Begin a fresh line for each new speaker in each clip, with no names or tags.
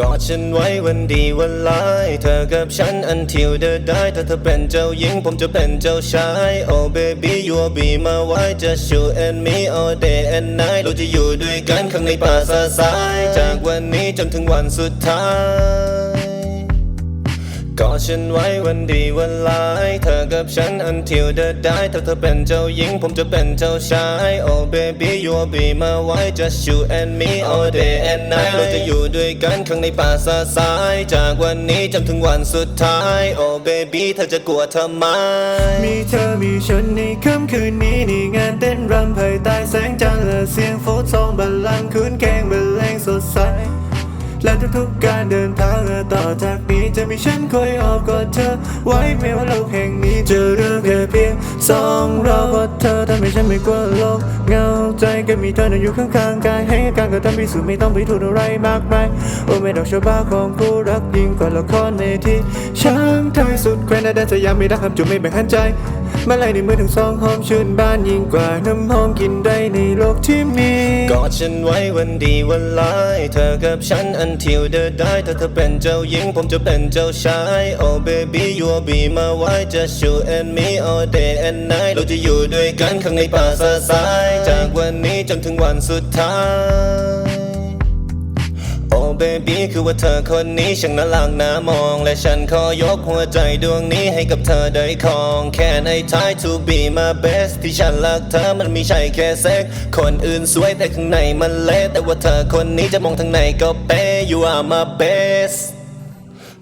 กอดฉันไว้วันดีวันร้าย เธอกับฉัน until the die ถ้าเธอเป็นเจ้าหญิงผมจะเป็นเจ้าชาย Oh baby you will be my wife just you and me all day and night เราจะอยู่ด้วยกันข้างในป่าสาสาย จากวันนี้จนถึงวันสุดท้าย กอดฉันไว้วันดีวันร้าย เธอกับฉัน until the die ถ้าเธอเป็นเจ้าหญิงผมจะเป็นเจ้าชาย Oh baby you will be my wife just you and me all day and night เราจะอยู่ด้วยกันข้างในป่าซาสาย จากวันนี้จนถึงวันสุดท้าย Oh baby เธอจะกลัวทำไม
มีเธอมีฉันในค่ำคืนนี้ในงานเต้นรำภายใต้แสงจันทร์และเสียงโฟดซองบัลลังก์คืนแกงบ และทุกๆการเดินทางและต่อจากนี้จะมีฉันคอยออบกอดเธอ ไว้ไม่ว่าโลกแห่งนี้จะเริ่มแค่เพียงสองเราเพราะเธอทำให้ฉันไม่กลัวโลกเหงาใจก็มีเธออยู่ข้างๆกายให้การกระทำพิสูจน์ไม่ต้องไปทูดอะไรมากมายโอ้ไม่ดอกชะบาของผู้รักยิ่งกว่าละครในที่ช่างทำให้สุดแคว้นแดนสยามไม่รักคำจุไม่แบ่งหันใจ มาไล่ในมือทั้งสองหอมชื่นบานยิ่งกว่าน้ำหอมกินได้ในโลกที่มี
กอดฉันไว้วันดีวันร้ายเธอกับฉัน until the die ถ้าเธอเป็นเจ้าหญิงผมจะเป็นเจ้าชาย Oh baby you will be my wife just you and me all day and night เราจะอยู่ด้วยกันข้างในป่าซาสาย จากวันนี้จนถึงวันสุดท้าย เบบี้คือว่าเธอคนนี้ช่างน่ารักน่ามอง และฉันขอยกหัวใจดวงนี้ให้กับเธอได้ครองแค่ใน try to be my best ที่ฉันรักเธอมันไม่ใช่แค่เซ็ก คนอื่นสวยแต่ข้างในมันเละแต่ว่าเธอคนนี้จะมองทางไหนก็เป๊ะ you are my best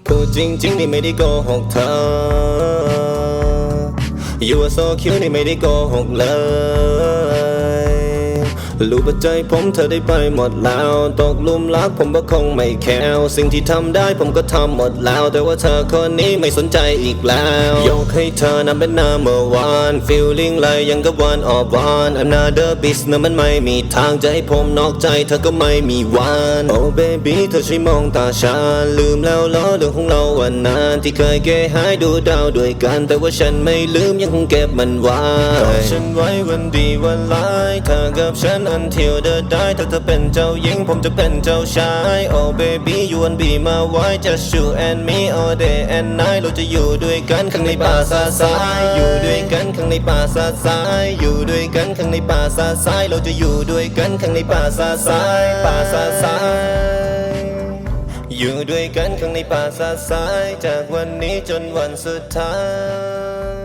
พูดจริงๆนี่ไม่ได้โกหกเธอ You are so cute นี่ไม่ได้โกหกเลย รู้ปัจจัยผมเธอได้ไปหมดแล้ว ตกหลุมรักผมก็คงไม่แคล้วสิ่งที่ทำได้ผมก็ทำหมดแล้ว แต่ว่าเธอคนนี้ไม่สนใจอีกแล้วยกให้เธอนั้นเป็น number one feeling เลยยังกับ one of one I'm not the beast นะมันไม่มีทางจะให้ผมนอกใจเธอก็ไม่มีวัน Oh baby เธอช่วยมองตาฉันลืมแล้วล้อเรื่องของเราวันนั้นที่เคยเกหายดูดาวด้วยกัน แต่ว่าฉันไม่ลืมยังคงเก็บมันไว้ฉันไว้วันดีวันร้ายเธอกับฉัน until the die ถ้าเธอเป็นเจ้าหญิงผมจะเป็นเจ้าชาย Oh baby you want be my wife just you and me all day and night เราจะอยู่ด้วยกันข้างในป่าซาสายอยู่ด้วยกันข้างในป่าซาสายอยู่ด้วยกันข้างในป่าซาสายเราจะอยู่ด้วยกันข้างในป่าซาสายป่าซาสายอยู่ด้วยกันข้างในป่าซาสายจากวันนี้จนวันสุดท้าย